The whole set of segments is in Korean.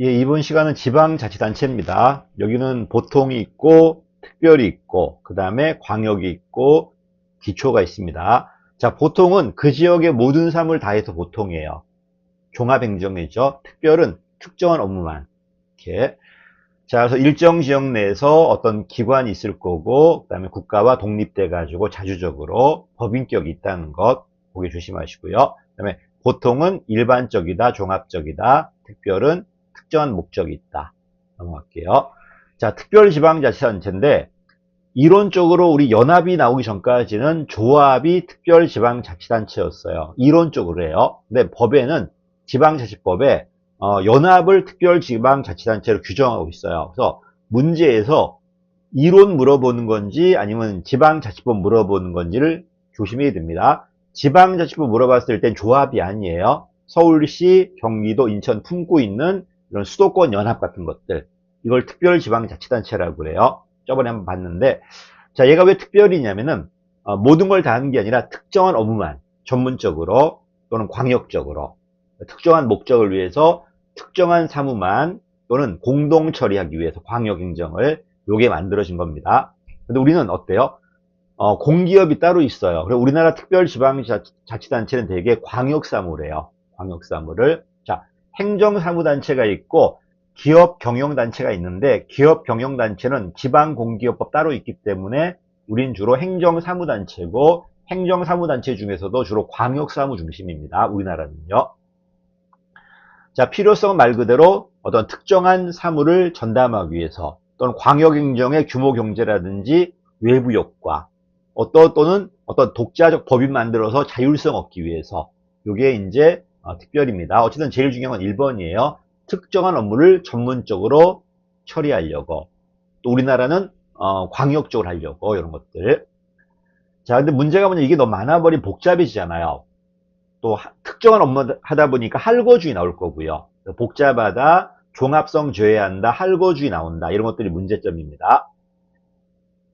예, 이번 시간은 지방자치단체입니다. 여기는 보통이 있고, 특별이 있고, 그 다음에 광역이 있고, 기초가 있습니다. 자, 보통은 그 지역의 모든 사람을 다해서 보통이에요. 종합행정이죠. 특별은 특정한 업무만. 이렇게. 자, 그래서 일정 지역 내에서 어떤 기관이 있을 거고, 그 다음에 국가와 독립돼 가지고 자주적으로 법인격이 있다는 것, 보기 조심하시고요. 그 다음에 보통은 일반적이다, 종합적이다, 특별은 특정한 목적이 있다. 넘어갈게요. 자, 특별지방자치단체인데, 이론적으로 우리 연합이 나오기 전까지는 조합이 특별지방자치단체였어요. 이론적으로요. 근데 법에는 지방자치법에 어, 연합을 특별지방자치단체로 규정하고 있어요. 그래서 문제에서 이론 물어보는 건지 아니면 지방자치법 물어보는 건지를 조심해야 됩니다. 지방자치법 물어봤을 땐 조합이 아니에요. 서울시, 경기도, 인천 품고 있는 이런 수도권 연합 같은 것들. 이걸 특별지방자치단체라고 그래요. 저번에 한번 봤는데, 자, 얘가 왜 특별이냐면은, 어, 모든 걸 다 하는 게 아니라 특정한 업무만, 전문적으로 또는 광역적으로, 특정한 목적을 위해서 특정한 사무만 또는 공동 처리하기 위해서 광역 행정을 요게 만들어진 겁니다. 근데 우리는 어때요? 어, 공기업이 따로 있어요. 그리고 우리나라 특별지방자치단체는 대개 광역사무래요. 광역사무를. 자, 행정사무단체가 있고, 기업 경영단체가 있는데, 기업 경영단체는 지방공기업법 따로 있기 때문에, 우린 주로 행정사무단체고, 행정사무단체 중에서도 주로 광역사무 중심입니다. 우리나라는요. 자, 필요성은 말 그대로 어떤 특정한 사무를 전담하기 위해서, 또는 광역행정의 규모 경제라든지 외부 효과, 어떤 또는 어떤 독자적 법인 만들어서 자율성 얻기 위해서 이게 이제 어, 특별입니다. 어쨌든 제일 중요한 건 1번이에요. 특정한 업무를 전문적으로 처리하려고 또 우리나라는 어, 광역적으로 하려고 이런 것들. 자, 근데 문제가 뭐냐 이게 너무 많아버린 복잡해지잖아요. 또 하- 특정한 업무 하다 보니까 할거주의 나올 거고요. 복잡하다, 종합성 조회한다, 할거주의 나온다 이런 것들이 문제점입니다.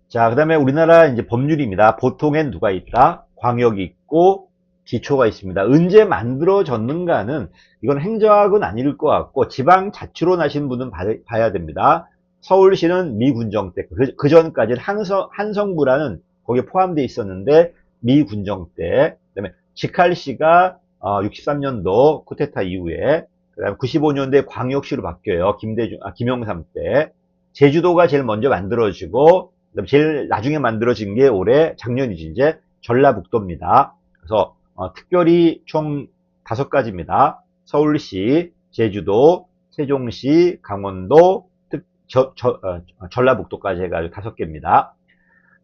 자, 그 다음에 우리나라 이제 법률입니다. 보통엔 누가 있다? 광역이 있고, 기초가 있습니다. 언제 만들어졌는가는, 이건 행정학은 아닐 것 같고, 지방 자치로 나신 분은 봐- 봐야 됩니다. 서울시는 미군정 때, 그, 그 전까지는 한성, 한성부라는 거기에 포함되어 있었는데, 미군정 때, 그 다음에 직할시가 63년도 쿠데타 이후에, 그 다음에 95년도에 광역시로 바뀌어요. 김대중, 아, 김영삼 때. 제주도가 제일 먼저 만들어지고, 제일 나중에 만들어진 게 올해 작년이지 이제 전라북도입니다. 그래서 어, 특별히 총 다섯 가지입니다. 서울시, 제주도, 세종시, 강원도, 특, 저, 저, 어, 전라북도까지 해가지고 다섯 개입니다.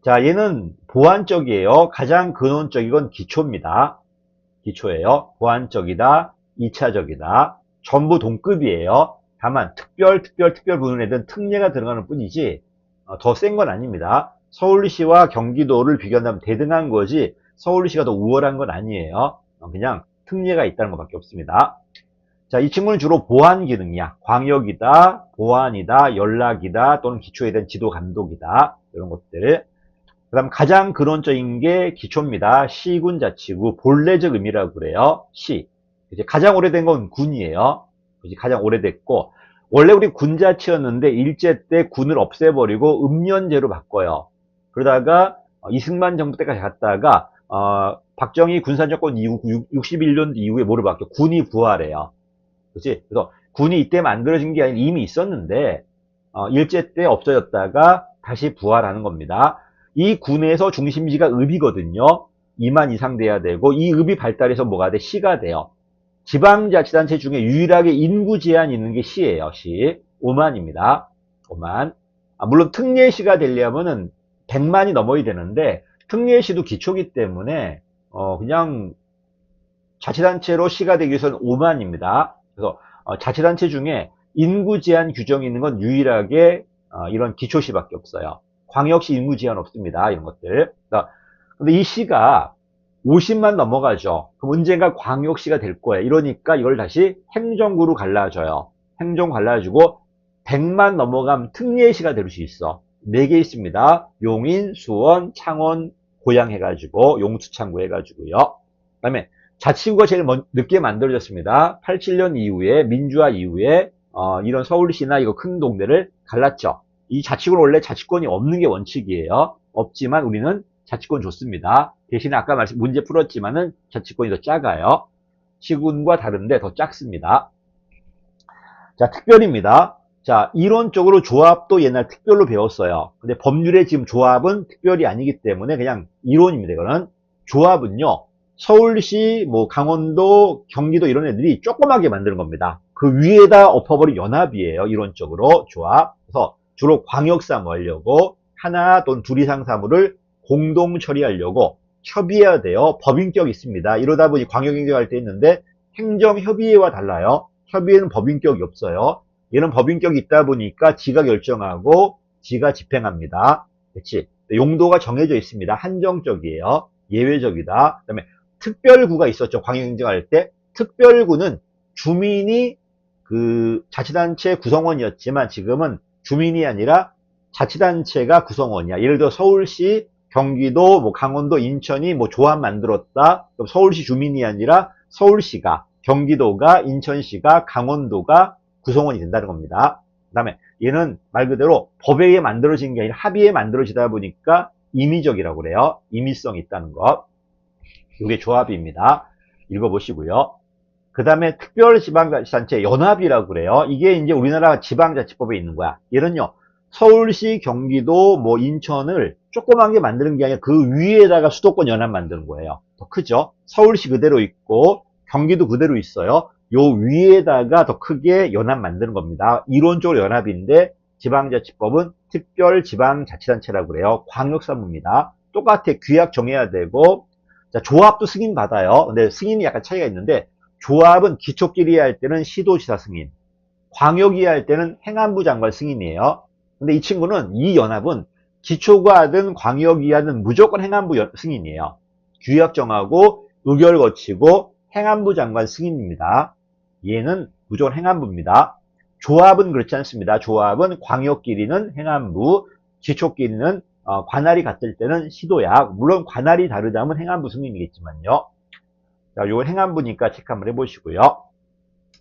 자, 얘는 보완적이에요. 가장 근원적인 건 기초입니다. 기초예요. 보완적이다, 2차적이다. 전부 동급이에요. 다만 특별, 특별, 특별 부분에는 특례가 들어가는 뿐이지 어, 더센 건 아닙니다. 서울시와 경기도를 비교한다면 대등한 거지 서울시가 더 우월한 건 아니에요. 어, 그냥 특례가 있다는 것밖에 없습니다. 자, 이 친구는 주로 보안 기능이야. 광역이다, 보안이다, 연락이다, 또는 기초에 대한 지도 감독이다. 이런 것들. 그 다음 가장 근원적인 게 기초입니다. 시군 자치구, 본래적 의미라고 그래요. 시. 이제 가장 오래된 건 군이에요. 그지? 가장 오래됐고, 원래 우리 군자치였는데 일제 때 군을 없애버리고 읍면제로 바꿔요. 그러다가 어, 이승만 정부 때까지 갔다가 어, 박정희 군사정권 이후 61년 이후에 뭐를 바뀌어? 군이 부활해요. 그렇지? 그래서 군이 이때 만들어진 게 아니라 이미 있었는데 어, 일제 때 없어졌다가 다시 부활하는 겁니다. 이 군에서 중심지가 읍이거든요. 2만 이상 돼야 되고 이 읍이 발달해서 뭐가 돼? 시가 돼요. 지방자치단체 중에 유일하게 인구 제한이 있는 게 시예요. 시. 5만입니다. 5만. 아, 물론 특례시가 되려면은 100만이 넘어야 되는데 특례시도 기초기 때문에 어, 그냥 자치단체로 시가 되기 위해서는 5만입니다. 그래서 어, 자치단체 중에 인구 제한 규정이 있는 건 유일하게 어, 이런 기초시밖에 없어요. 광역시 인구 제한 없습니다. 이런 것들. 그러니까 근데 이 시가 50만 넘어가죠. 그럼 언젠가 광역시가 될 거예요. 이러니까 이걸 다시 행정구로 갈라져요. 행정 갈라주고 100만 넘어가면 특례시가 될 수 있어. 4개 있습니다. 용인, 수원, 창원, 고양 해가지고 용수창구 해가지고요. 그 다음에 자치구가 제일 먼- 늦게 만들어졌습니다. 87년 이후에 민주화 이후에 어, 이런 서울시나 이거 큰 동네를 갈랐죠. 이 자치구는 원래 자치권이 없는 게 원칙이에요. 없지만 우리는 자치권 좋습니다. 대신에 아까 말씀 문제 풀었지만은 자치권이 더 작아요. 시군과 다른데 더 작습니다. 자, 특별입니다. 자, 이론적으로 조합도 옛날 특별로 배웠어요. 근데 법률에 지금 조합은 특별이 아니기 때문에 그냥 이론입니다. 이거는 조합은요. 서울시, 뭐 강원도, 경기도 이런 애들이 조그맣게 만드는 겁니다. 그 위에다 엎어버린 연합이에요. 이론적으로 조합. 그래서 주로 광역사무 하려고 하나 또는 둘 이상 사무를 공동 처리하려고 협의해야 돼요. 법인격이 있습니다. 이러다 보니 광역행정할 때 있는데 행정협의회와 달라요. 협의회는 법인격이 없어요. 얘는 법인격이 있다 보니까 지가 결정하고 지가 집행합니다. 그렇지? 용도가 정해져 있습니다. 한정적이에요. 예외적이다. 그다음에 특별구가 있었죠. 광역행정할 때 특별구는 주민이 그 자치단체 구성원이었지만 지금은 주민이 아니라 자치단체가 구성원이야. 예를 들어 서울시, 경기도, 뭐 강원도, 인천이 뭐 조합 만들었다. 그럼 서울시 주민이 아니라 서울시가, 경기도가, 인천시가, 강원도가 구성원이 된다는 겁니다. 그 다음에 얘는 말 그대로 법에 의해 만들어진 게 아니라 합의에 만들어지다 보니까 임의적이라고 그래요. 임의성이 있다는 것. 이게 조합입니다. 읽어보시고요. 그 다음에 특별지방자치단체 연합이라고 그래요. 이게 이제 우리나라 지방자치법에 있는 거야. 얘는요, 서울시, 경기도, 뭐 인천을 조그만 게 만드는 게 아니라 그 위에다가 수도권 연합 만드는 거예요. 더 크죠? 서울시 그대로 있고, 경기도 그대로 있어요. 요 위에다가 더 크게 연합 만드는 겁니다. 이론적으로 연합인데, 지방자치법은 특별 지방자치단체라고 그래요. 광역사무입니다. 똑같아. 규약 정해야 되고, 자, 조합도 승인 받아요. 근데 승인이 약간 차이가 있는데, 조합은 기초끼리 할 때는 시도지사 승인, 광역이 할 때는 행안부 장관 승인이에요. 근데 이 친구는 이 연합은 기초가 하든 광역이 하든 무조건 행안부 연- 승인이에요. 규약 정하고 의결 거치고 행안부 장관 승인입니다. 얘는 무조건 행안부입니다. 조합은 그렇지 않습니다. 조합은 광역끼리는 행안부, 기초끼리는 어, 관할이 같을 때는 시도약. 물론 관할이 다르다면 행안부 승인이겠지만요. 자, 요건 행안부니까 체크 한번 해보시고요.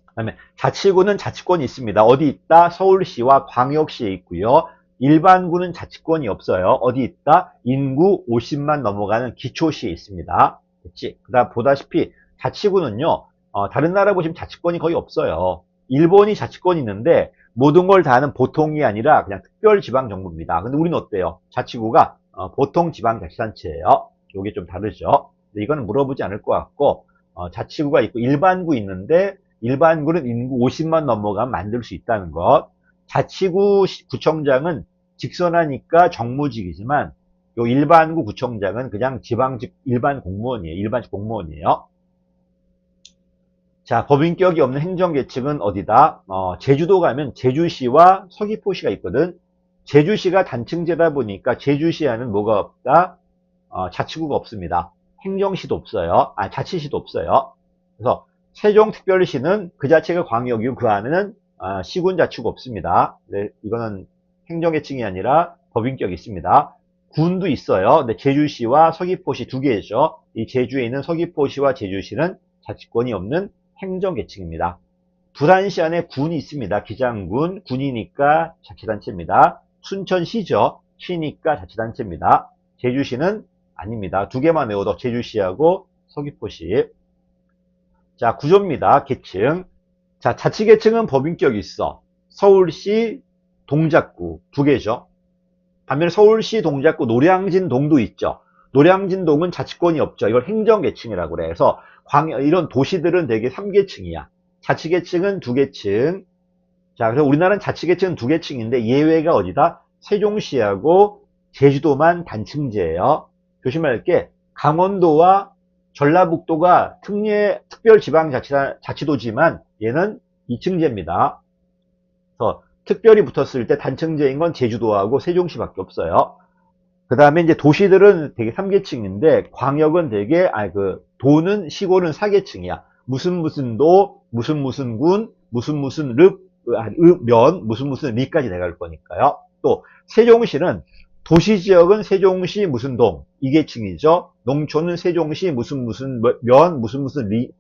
그 다음에 자치구는 자치권이 있습니다. 어디 있다? 서울시와 광역시에 있고요. 일반구는 자치권이 없어요. 어디 있다? 인구 50만 넘어가는 기초시에 있습니다. 그치? 그 다음 보다시피 자치구는요. 어, 다른 나라 보시면 자치권이 거의 없어요. 일본이 자치권이 있는데 모든 걸 다 하는 보통이 아니라 그냥 특별 지방 정부입니다. 근데 우리는 어때요? 자치구가 어, 보통 지방 자치단체예요. 요게 좀 다르죠. 근데 이거는 물어보지 않을 것 같고 어, 자치구가 있고 일반구 있는데 일반구는 인구 50만 넘어가면 만들 수 있다는 것. 자치구 시- 구청장은 직선하니까 정무직이지만 요 일반구 구청장은 그냥 지방직 일반 공무원이에요. 일반직 공무원이에요. 자, 법인격이 없는 행정계층은 어디다? 어, 제주도 가면 제주시와 서귀포시가 있거든. 제주시가 단층제다 보니까 제주시에는 뭐가 없다? 어, 자치구가 없습니다. 행정시도 없어요. 아, 자치시도 없어요. 그래서 세종특별시는 그 자체가 광역이고 그 안에는 아, 시군 자치구가 없습니다. 네, 이거는 행정계층이 아니라 법인격이 있습니다. 군도 있어요. 근데 제주시와 서귀포시 두 개죠. 이 제주에 있는 서귀포시와 제주시는 자치권이 없는 행정계층입니다. 부산시 안에 군이 있습니다. 기장군, 군이니까 자치단체입니다. 순천시죠. 시니까 자치단체입니다. 제주시는 아닙니다. 두 개만 외워도 제주시하고 서귀포시. 자, 구조입니다. 계층. 자, 자치계층은 법인격이 있어. 서울시, 동작구 두 개죠. 반면에 서울시, 동작구, 노량진 동도 있죠. 노량진동은 자치권이 없죠. 이걸 행정계층이라고 그래. 광, 이런 도시들은 대개 3계층이야. 자치계층은 2계층. 자, 그래서 우리나라는 자치계층은 2계층인데 예외가 어디다? 세종시하고 제주도만 단층제예요. 조심할 게 강원도와 전라북도가 특례, 특별지방자치도지만 얘는 2층제입니다. 그래서 특별히 붙었을 때 단층제인 건 제주도하고 세종시밖에 없어요. 그 다음에 이제 도시들은 되게 3계층인데 광역은 되게 아그 도는 시골은 4계층이야. 무슨 무슨 도, 무슨 무슨 군, 무슨 무슨 릅, 아, 읍, 면, 무슨 무슨 리까지 내갈 거니까요. 또 세종시는 도시 지역은 세종시 무슨 동 2계층이죠. 농촌은 세종시 무슨 무슨 면, 무슨 무슨 리,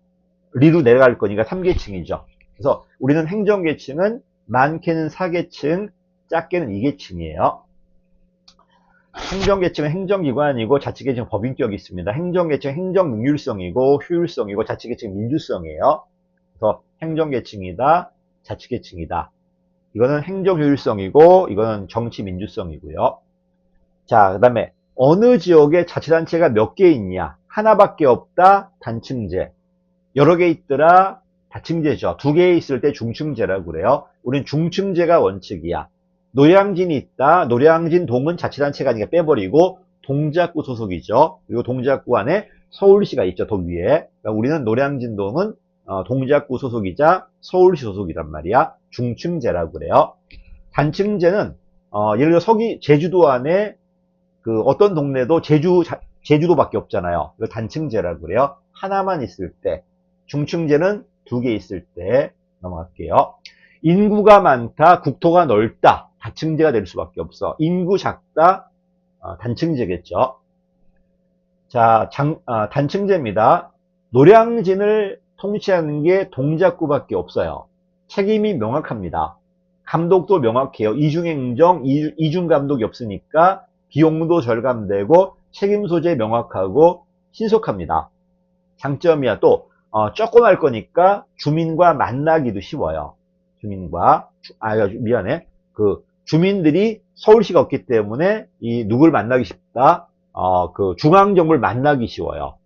리로 내려갈 거니까 3계층이죠. 그래서 우리는 행정계층은 많게는 4계층, 작게는 2계층이에요. 행정계층은 행정기관이고 자치계층은 법인격이 있습니다. 행정계층은 행정능률성이고 효율성이고 자치계층은 민주성이에요. 그래서 행정계층이다, 자치계층이다. 이거는 행정효율성이고 이거는 정치민주성이고요. 자, 그 다음에 어느 지역에 자치단체가 몇 개 있냐? 하나밖에 없다, 단층제. 여러 개 있더라, 다층제죠. 두 개 있을 때 중층제라고 그래요. 우린 중층제가 원칙이야. 노량진이 있다. 노량진 동은 자치단체가 아니라 빼버리고 동작구 소속이죠. 그리고 동작구 안에 서울시가 있죠. 더 위에. 그러니까 우리는 노량진 동은 어, 동작구 소속이자 서울시 소속이란 말이야. 중층제라고 그래요. 단층제는 어, 예를 들어 서기 제주도 안에 그 어떤 동네도 제주 자- 제주도밖에 없잖아요. 이거 단층제라고 그래요. 하나만 있을 때. 중층제는 두 개 있을 때 넘어갈게요. 인구가 많다, 국토가 넓다, 다층제가 될 수밖에 없어. 인구 작다, 어, 단층제겠죠. 자, 장- 아, 단층제입니다. 노량진을 통치하는 게 동작구밖에 없어요. 책임이 명확합니다. 감독도 명확해요. 이중행정, 이- 이중감독이 없으니까 비용도 절감되고 책임 소재 명확하고 신속합니다. 장점이야 또 어, 조금 할 거니까 주민과 만나기도 쉬워요. 주민과 주- 아 미안해 그 주민들이 서울시가 없기 때문에 이 누굴 만나기 쉽다. 어, 그 중앙정부를 만나기 쉬워요.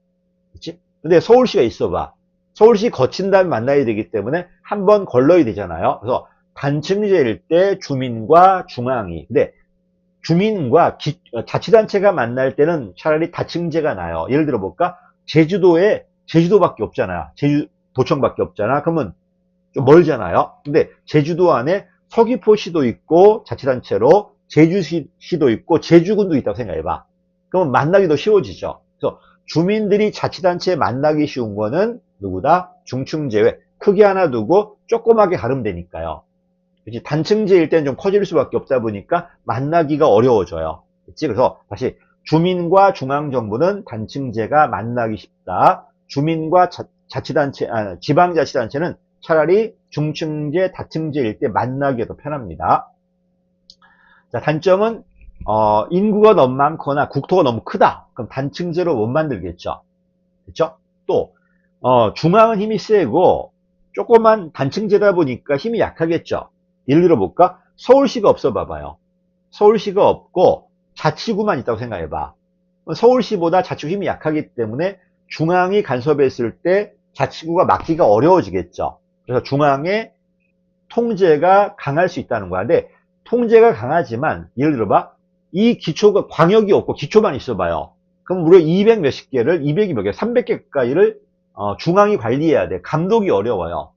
그치? 근데 서울시가 있어봐. 서울시 거친 다음에 만나야 되기 때문에 한 번 걸러야 되잖아요. 그래서 단층제일 때 주민과 중앙이. 근데 주민과 기- 어, 자치단체가 만날 때는 차라리 다층제가 나요. 예를 들어 볼까? 제주도에 제주도밖에 없잖아요. 제주 도청밖에 없잖아. 그러면 좀 멀잖아요. 근데 제주도 안에 서귀포시도 있고 자치단체로 제주시도 있고 제주군도 있다고 생각해봐. 그러면 만나기도 쉬워지죠. 그래서 주민들이 자치단체에 만나기 쉬운 거는 누구다? 중층 제외. 크게 하나 두고 조그맣게 가르면 되니까요. 그치? 단층제일 때는 좀 커질 수밖에 없다 보니까 만나기가 어려워져요. 그치? 그래서 다시 주민과 중앙정부는 단층제가 만나기 쉽다. 주민과 자, 치단체 지방자치단체는 차라리 중층제, 다층제일 때 만나기가 더 편합니다. 자, 단점은 어, 인구가 너무 많거나 국토가 너무 크다. 그럼 단층제로 못 만들겠죠. 그렇죠? 또 어, 중앙은 힘이 세고 조그만 단층제다 보니까 힘이 약하겠죠. 예를 들어 볼까? 서울시가 없어 봐봐요. 서울시가 없고 자치구만 있다고 생각해봐. 서울시보다 자치구 힘이 약하기 때문에 중앙이 간섭했을 때 자치구가 막기가 어려워지겠죠. 그래서 중앙의 통제가 강할 수 있다는 거야. 근데 통제가 강하지만 예를 들어봐 이 기초가 광역이 없고 기초만 있어봐요. 그럼 무려 200 몇십 개를 200이 몇 개, 300개 가까이를 어, 중앙이 관리해야 돼. 감독이 어려워요.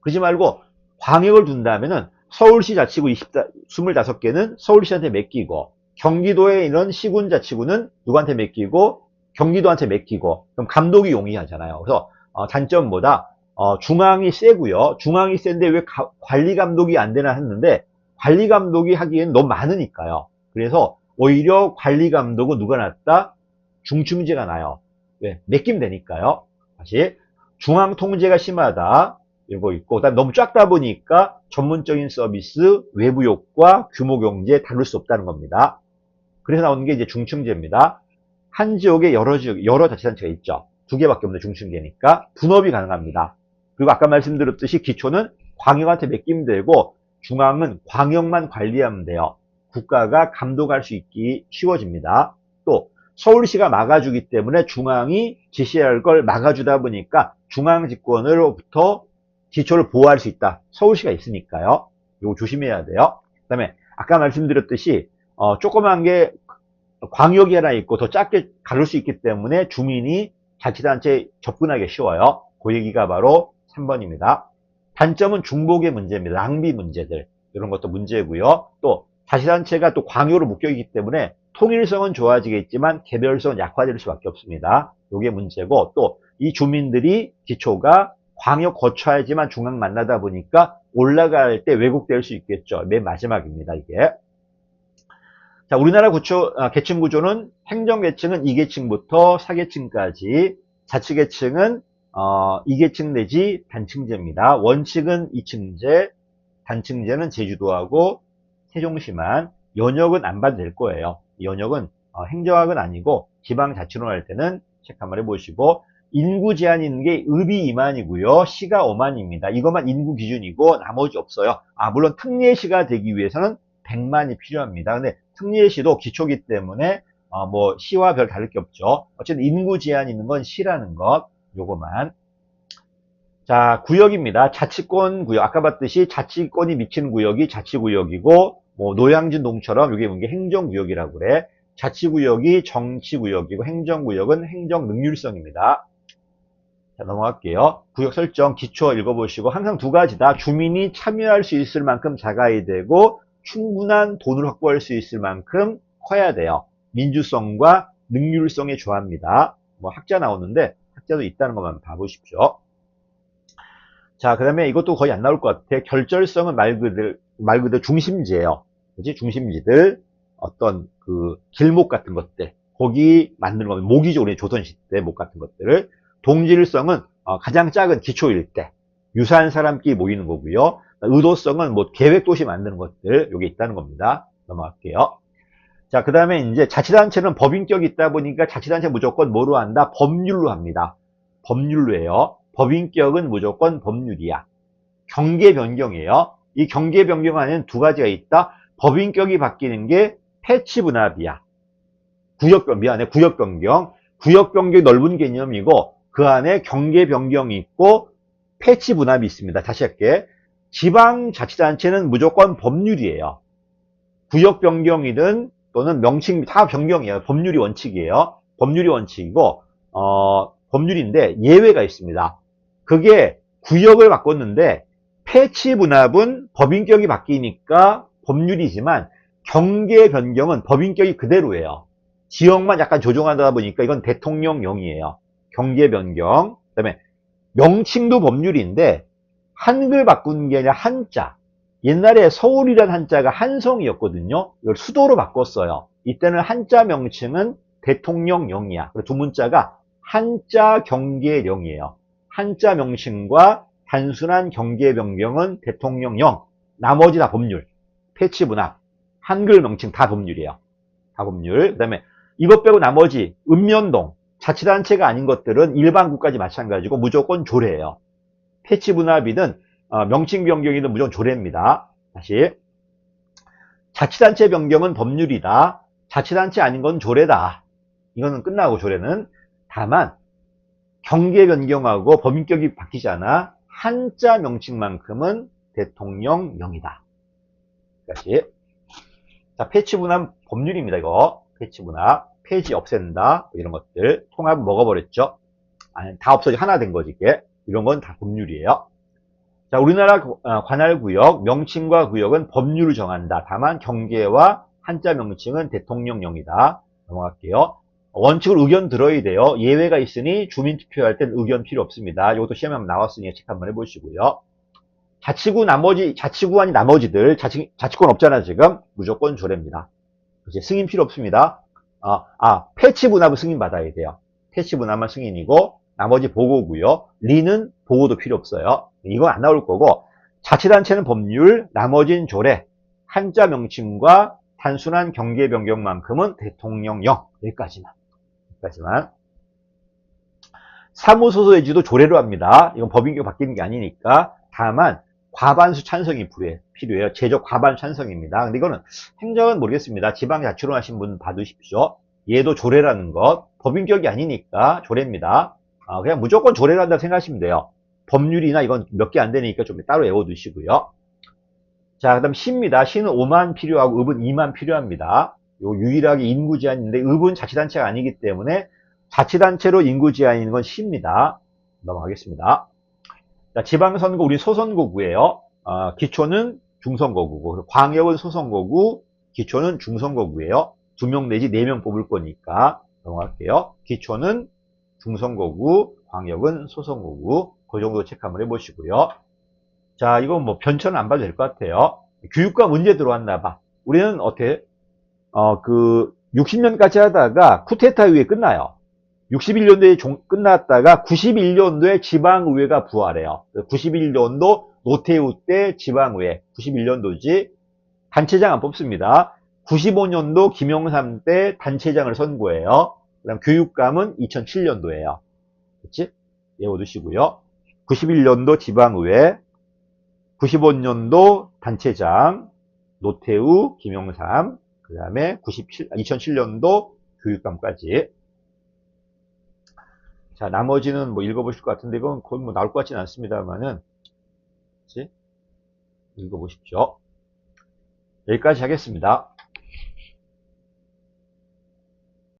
그러지 말고 광역을 둔다면은 서울시 자치구 20, 25개는 서울시한테 맡기고 경기도에 이런 시군 자치구는 누구한테 맡기고 경기도한테 맡기고 그럼 감독이 용이하잖아요. 그래서 어, 단점보다 어, 중앙이 세고요. 중앙이 센데 왜 가- 관리 감독이 안 되나 했는데 관리 감독이 하기엔 너무 많으니까요. 그래서 오히려 관리 감독은 누가 낫다? 중층제가 나요. 왜? 맡기면 되니까요. 다시 중앙 통제가 심하다. 이거 있고 그다음 너무 작다 보니까 전문적인 서비스, 외부 효과, 규모 경제 다룰 수 없다는 겁니다. 그래서 나오는 게 이제 중층제입니다. 한 지역에 여러 지역, 여러 자치단체가 있죠. 두 개밖에 없는 중층제니까 분업이 가능합니다. 그리고 아까 말씀드렸듯이 기초는 광역한테 맡기면 되고 중앙은 광역만 관리하면 돼요. 국가가 감독할 수 있기 쉬워집니다. 또 서울시가 막아주기 때문에 중앙이 지시할 걸 막아주다 보니까 중앙 집권으로부터 기초를 보호할 수 있다. 서울시가 있으니까요. 이거 조심해야 돼요. 그 다음에 아까 말씀드렸듯이 어, 조그만 게 광역이 하나 있고 더 작게 가를 수 있기 때문에 주민이 자치단체에 접근하기 쉬워요. 그 얘기가 바로 3번입니다. 단점은 중복의 문제입니다. 낭비 문제들. 이런 것도 문제고요. 또 자치단체가 또 광역으로 묶여 있기 때문에 통일성은 좋아지겠지만 개별성은 약화될 수밖에 없습니다. 이게 문제고 또 이 주민들이 기초가 광역 거쳐야지만 중앙 만나다 보니까 올라갈 때 왜곡될 수 있겠죠. 맨 마지막입니다. 이게. 자, 우리나라 구조, 아, 계층 구조는 행정계층은 2계층부터 4계층까지, 자치계층은 어, 이계층 내지 단층제입니다. 원칙은 이층제, 단층제는 제주도하고 세종시만 연역은 안될 거예요. 연역은 어, 행정학은 아니고 지방자치론 할 때는 체크 한번 해보시고 인구 제한 있는 게 읍이 2만이고요. 시가 5만입니다. 이것만 인구 기준이고 나머지 없어요. 아 물론 특례시가 되기 위해서는 100만이 필요합니다. 근데 특례시도 기초기 때문에 어, 뭐 시와 별 다를 게 없죠. 어쨌든 인구 제한 있는 건 시라는 것 요거만 자 구역입니다. 자치권 구역 아까 봤듯이 자치권이 미치는 구역이 자치구역이고 뭐 노양진 동처럼 이게 뭔게 행정구역이라고 그래. 자치구역이 정치구역이고 행정구역은 행정능률성입니다. 자, 넘어갈게요. 구역 설정 기초 읽어보시고 항상 두 가지다. 주민이 참여할 수 있을 만큼 작아야 되고 충분한 돈을 확보할 수 있을 만큼 커야 돼요. 민주성과 능률성의 조합입니다. 뭐 학자 나오는데 학자도 있다는 것만 봐보십시오. 자, 그 다음에 이것도 거의 안 나올 것 같아. 결절성은 말 그대로, 말 그대로 중심지예요. 그지 중심지들, 어떤 그 길목 같은 것들, 거기 만드는 거면 모기적으로 조선시대 목 같은 것들을 동질성은 어, 가장 작은 기초 일대, 유사한 사람끼리 모이는 거고요. 의도성은 뭐 계획 도시 만드는 것들, 여기 있다는 겁니다. 넘어갈게요. 자, 그 다음에 이제 자치단체는 법인격이 있다 보니까 자치단체 무조건 뭐로 한다? 법률로 합니다. 법률로 해요. 법인격은 무조건 법률이야. 경계 변경이에요. 이 경계 변경 안에는 두 가지가 있다. 법인격이 바뀌는 게 패치 분합이야. 구역 변 미안해 구역 변경. 구역 변경이 넓은 개념이고 그 안에 경계 변경이 있고 패치 분합이 있습니다. 다시 할게. 지방자치단체는 무조건 법률이에요. 구역 변경이든 또는 명칭 다 변경이에요. 법률이 원칙이에요. 법률이 원칙이고 어, 법률인데 예외가 있습니다. 그게 구역을 바꿨는데 패치 분합은 법인격이 바뀌니까 법률이지만 경계 변경은 법인격이 그대로예요. 지역만 약간 조정하다 보니까 이건 대통령령이에요. 경계 변경. 그다음에 명칭도 법률인데 한글 바꾸는 게 아니라 한자. 옛날에 서울이란 한자가 한성이었거든요. 이걸 수도로 바꿨어요. 이때는 한자 명칭은 대통령령이야. 그래서 두 문자가 한자 경계령이에요. 한자 명칭과 단순한 경계 변경은 대통령령, 나머지 다 법률, 패치 분합, 한글 명칭 다 법률이에요. 다 법률. 그 다음에 이것 빼고 나머지 읍면동, 자치단체가 아닌 것들은 일반 국까지 마찬가지고 무조건 조례예요. 패치 분합이든 어, 명칭 변경이든 무조건 조례입니다. 다시 자치단체 변경은 법률이다. 자치단체 아닌 건 조례다. 이거는 끝나고 조례는 다만 경계 변경하고 법인격이 바뀌잖아. 한자 명칭만큼은 대통령령이다. 다시 자 패치 분합 법률입니다. 이거 패치 분합 폐지 없앤다 뭐 이런 것들 통합 먹어버렸죠. 다 없어지 하나 된 거지 이게 이런 건 다 법률이에요. 자, 우리나라 어, 관할구역, 명칭과 구역은 법률을 정한다. 다만 경계와 한자 명칭은 대통령령이다. 넘어갈게요. 원칙을 의견 들어야 돼요. 예외가 있으니 주민 투표할 땐 의견 필요 없습니다. 이것도 시험에 한번 나왔으니 체크 한번 해보시고요. 자치구 나머지, 자치구 아닌 나머지들, 자치, 자치권 없잖아, 지금. 무조건 조례입니다. 이제 승인 필요 없습니다. 아, 아, 패치 분합은 승인 받아야 돼요. 패치 분합만 승인이고, 나머지 보고고요. 리는 보고도 필요 없어요. 이건 안 나올 거고 자치단체는 법률, 나머지는 조례, 한자 명칭과 단순한 경계 변경만큼은 대통령령 여기까지만. 여기까지만. 사무소소 해지도 조례로 합니다. 이건 법인격 바뀌는 게 아니니까. 다만 과반수 찬성이 필요해요. 제적 과반 찬성입니다. 근데 이거는 행정은 모르겠습니다. 지방 자치로 하신 분 봐두십시오. 얘도 조례라는 것. 법인격이 아니니까 조례입니다. 아, 그냥 무조건 조례를 한다고 생각하시면 돼요. 법률이나 이건 몇 개 안 되니까 좀 따로 외워두시고요. 자, 그 다음 시입니다. 시는 5만 필요하고 읍은 2만 필요합니다. 요 유일하게 인구 제한인데 읍은 자치단체가 아니기 때문에 자치단체로 인구 제한 있는 건 시입니다. 넘어가겠습니다. 자, 지방선거 우리 소선거구예요. 어, 기초는 중선거구고 광역은 소선거구, 기초는 중선거구예요. 두 명 내지 네 명 뽑을 거니까 넘어갈게요. 기초는 중선거구, 광역은 소선거구. 그 정도 체크 한번 해보시고요. 자, 이건 뭐 변천은 안 봐도 될 것 같아요. 교육과 문제 들어왔나 봐. 우리는 어떻게, 어, 그, 60년까지 하다가 쿠데타 이후에 끝나요. 61년도에 끝났다가 91년도에 지방의회가 부활해요. 91년도 노태우 때 지방의회, 91년도지 단체장 안 뽑습니다. 95년도 김영삼 때 단체장을 선고해요. 그 다음 교육감은 2007년도에요. 그치? 외워두시고요. 91년도 지방의회, 95년도 단체장, 노태우, 김영삼, 그 다음에 97, 2007년도 교육감까지. 자, 나머지는 뭐 읽어보실 것 같은데, 이건 거의 뭐 나올 것 같지는 않습니다만은, 그치? 읽어보십시오. 여기까지 하겠습니다.